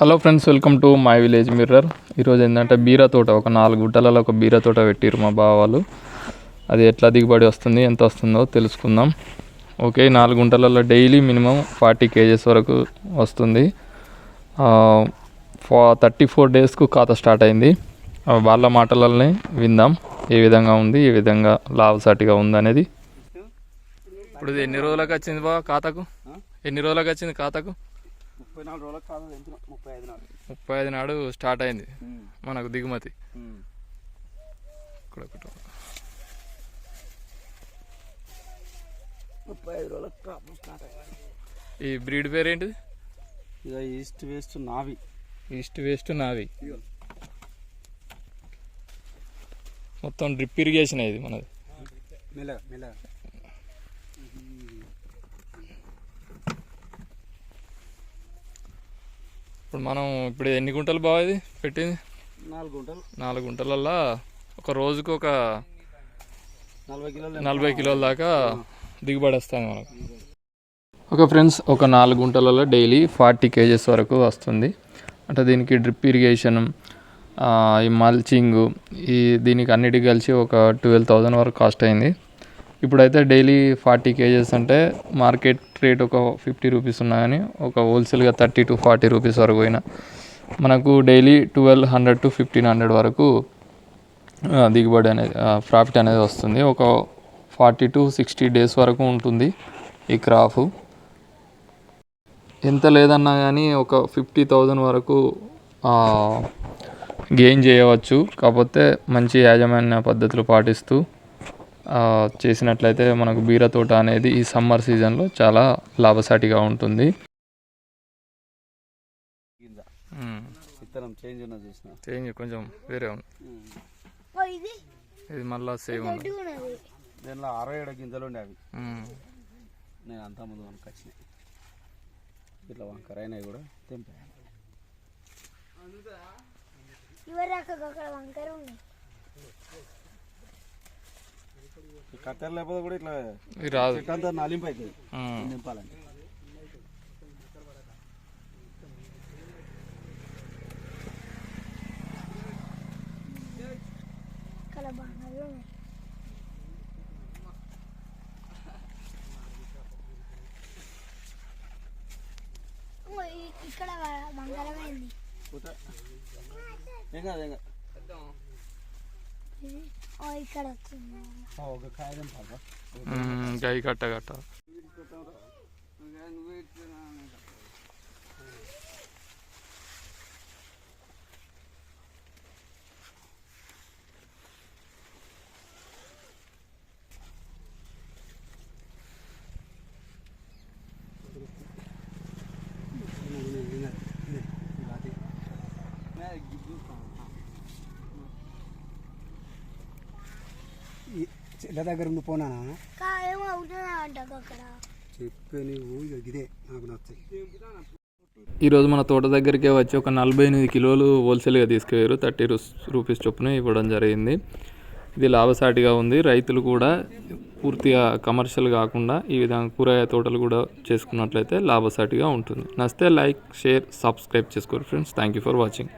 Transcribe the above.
Hello friends welcome to my village mirror ఈరోజు ఏంటంటే బీర తోట ఒక నాలుగు గుట్టలలో ఒక బీర తోట పెట్టిరు మా బావ వాళ్ళు. అది ఎట్లా దిగుబడి వస్తుంది ఎంత వస్తుందో తెలుసుకుందాం. ఓకే నాలుగు గుంటలలో డైలీ మినిమం ఫార్టీ కేజెస్ వరకు వస్తుంది. ఫా థర్టీ ఫోర్ డేస్కు ఖాతా స్టార్ట్ అయింది. వాళ్ళ మాటలనే విందాం. ఏ విధంగా ఉంది ఏ విధంగా లాభసాటిగా ఉంది అనేది. ఇప్పుడు ఎన్ని రోజులకు వచ్చింది బావ ఖాతాకు? ఎన్ని రోజులకు వచ్చింది ఖాతాకు? ముప్పై నాలుగు రోజులకు కాదు ముప్పై ఐదు నాలుగు. ముప్పై ఐదు నాడు స్టార్ట్ అయింది మనకు దిగుమతి. ఇక్కడ ఒకటి. ముప్పై ఐదు రోజులకు క్రాప్ స్టార్ట్ ఈ బ్రీడ్ పేరు ఏంటిది ఇక ఈస్ట్ వేస్ట్ నావి. ఈస్ట్ వెస్ట్ నావి. మొత్తం డ్రిప్ ఇరిగేషన్ ఇది మనది. మెల్లగా మెల్లగా. ఇప్పుడు మనం ఇప్పుడు ఎన్ని గుంటలు బాగా ఇది పెట్టింది? నాలుగు గుంటలు. నాలుగు గుంటలల్లో? ఒక రోజుకు ఒక నలభై కిలోలు నలభై కిలోల దాకా దిగుబడి వస్తుంది మనకు. ఓకే ఫ్రెండ్స్ ఒక నాలుగు గుంటలలో డైలీ ఫార్టీ కేజెస్ వరకు వస్తుంది. అంటే దీనికి డ్రిప్ ఇరిగేషన్ ఈ మల్చింగ్ ఈ దీనికి అన్నిటికి కలిసి ఒక ట్వెల్వ్ థౌజండ్ వరకు కాస్ట్ అయింది. ఇప్పుడైతే డైలీ ఫార్టీ కేజెస్ అంటే మార్కెట్ రేట్ ఒక ఫిఫ్టీ రూపీస్ ఉన్నా కానీ ఒక హోల్సేల్గా థర్టీ టు ఫార్టీ రూపీస్ వరకు పోయినా. మనకు daily twelve hundred to fifteen hundred వరకు దిగుబడి అనేది ప్రాఫిట్ అనేది వస్తుంది. ఒక ఫార్టీ టు సిక్స్టీ డేస్ వరకు ఉంటుంది ఈ క్రాప్ ఎంత లేదన్నా కానీ ఒక ఫిఫ్టీ థౌజండ్ వరకు గెయిన్ చేయవచ్చు. కాకపోతే మంచి యాజమాన్య పద్ధతులు పాటిస్తూ చేసినట్లయితే మనకు బీర తోట అనేది ఈ సమ్మర్ సీజన్లో చాలా లాభసాటిగా ఉంటుంది. చేంజ్ ఉన్నది చూసిన? చేంజ్ కొంచెం వేరే ఉంది. ఇది? మళ్ళీ సేమ్ ఉంది. దీనిలో అరవై ఏడు గింజలు ఉండే అవి. నేను అంతా ముందు మనకు వచ్చినాయి ఇట్లా వంకర అయినాయి కూడా తెంపాను ఇవరాక అక్కడ వంకర ఉంది ఈ కత్తెర లేకపోతే కూడా ఇట్లా ఇది రాదు. చెట్టు అంతా నలింపు అవుతుంది ఉమ్. నింపాలండి ఇక్కడ కూర్చో. ఏం కాదు ఏం కాదు. ఉమ్, గై కట్ట కట్ట. చెల్ల దగ్గర ఉండి పోనా చెప్పే ఇదే నాకు ఈరోజు మన తోట దగ్గరికి వచ్చి ఒక నలభై ఎనిమిది కిలోలు హోల్సేల్గా తీసుకుపోయారు. థర్టీ రూపీస్ చొప్పున ఇవ్వడం జరిగింది. ఇది లాభసాటిగా ఉంది. రైతులు కూడా పూర్తిగా కమర్షియల్ కాకుండా ఈ విధంగా కూరగాయ తోటలు కూడా చేసుకున్నట్లయితే లాభసాటిగా ఉంటుంది. నచ్చితే లైక్ షేర్ సబ్స్క్రైబ్ చేసుకోరు friends. Thank you for watching